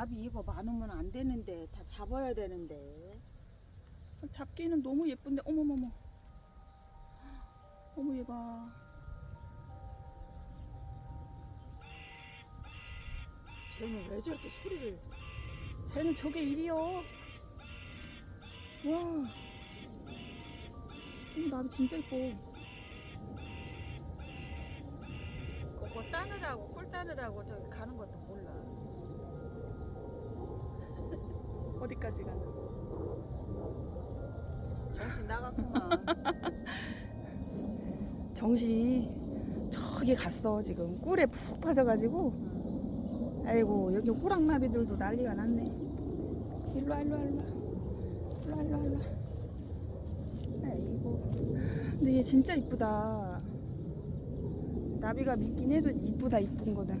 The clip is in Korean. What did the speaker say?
나비 이거 많으면 안 되는데. 다 잡아야 되는데. 잡기는 너무 예쁜데. 어머머머. 어머 얘봐 쟤는 왜 저렇게 소리를? 쟤는 저게 일이요. 와. 어머 나비 진짜 예뻐. 그거 따느라고 꿀 따느라고 저기 가는 것도 몰라. 어디까지 가나. 정신 나갔구만. 정신이 저기 갔어 지금. 꿀에 푹 빠져가지고. 아이고 여기 호랑나비들도 난리가 났네. 일로와 일로와 일로와. 일로와 일로와 일로와. 아이고. 근데 얘 진짜 이쁘다. 나비가 믿긴 해도 이쁘다 이쁜 거다